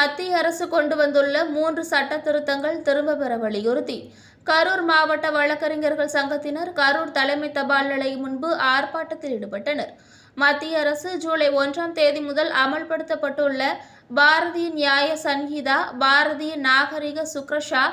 மத்திய அரசு கொண்டு வந்துள்ள மூன்று சட்ட திருத்தங்கள் திரும்ப பெற வலியுறுத்தி. கரூர் மாவட்ட வழக்கறிஞர்கள் சங்கத்தினர் கரூர் தலைமை தபால் நிலையம் முன்பு ஆர்ப்பாட்டத்தில் ஈடுபட்டனர். மத்திய அரசு ஜூலை ஒன்றாம் தேதி முதல் அமல்படுத்தப்பட்டுள்ள பாரதிய நியாய சன்ஹிதா பாரதிய நாகரிக சுக்ரஷா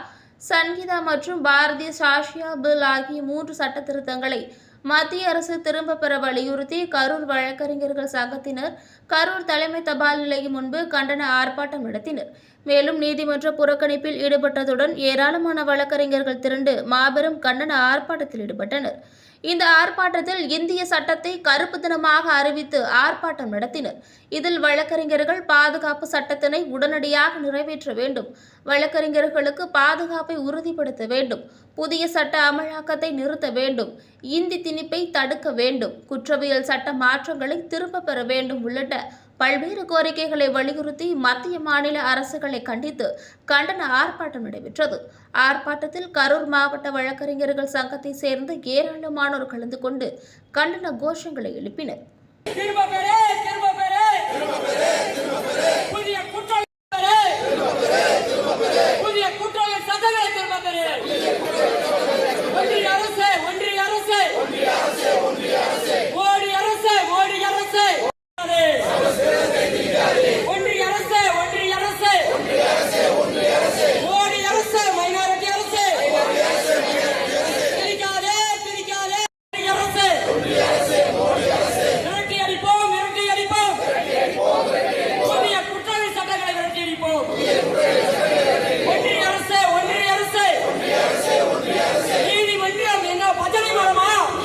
சன்ஹிதா மற்றும் பாரதிய சாஷியா பில் ஆகிய மூன்று சட்ட திருத்தங்களை மத்திய அரசு திரும்ப பெற வலியுறுத்தி கரூர் வழக்கறிஞர்கள் சங்கத்தினர் கரூர் தலைமை தபால் நிலையம் முன்பு கண்டன ஆர்ப்பாட்டம் நடத்தினர். மேலும் நீதிமன்ற புறக்கணிப்பில் ஈடுபட்டதுடன் ஏராளமான வழக்கறிஞர்கள் திரண்டு மாபெரும் கண்டன ஆர்ப்பாட்டத்தில் ஈடுபட்டனர். இந்த ஆர்ப்பாட்டத்தில் இந்திய சட்டத்தை கருப்பு தினமாக அறிவித்து ஆர்ப்பாட்டம் நடத்தினர். இதில் வழக்கறிஞர்கள் பாதுகாப்பு சட்டத்தினை உடனடியாக நிறைவேற்ற வேண்டும். வழக்கறிஞர்களுக்கு பாதுகாப்பை உறுதிப்படுத்த வேண்டும். புதிய சட்ட அமலாக்கத்தை நிறுத்த வேண்டும். இந்தி திணிப்பை தடுக்க வேண்டும். குற்றவியல் சட்ட மாற்றங்களை திரும்ப பெற வேண்டும் உள்ளிட்ட பல்வேறு கோரிக்கைகளை வலியுறுத்தி மத்திய மாநில அரசுகளை கண்டித்து கண்டன ஆர்ப்பாட்டம் நடைபெற்றது. ஆர்ப்பாட்டத்தில் கரூர் மாவட்ட வழக்கறிஞர்கள் சங்கத்தை சேர்ந்த ஏராளமானோர் கலந்து கொண்டு கண்டன கோஷங்களை எழுப்பினர்.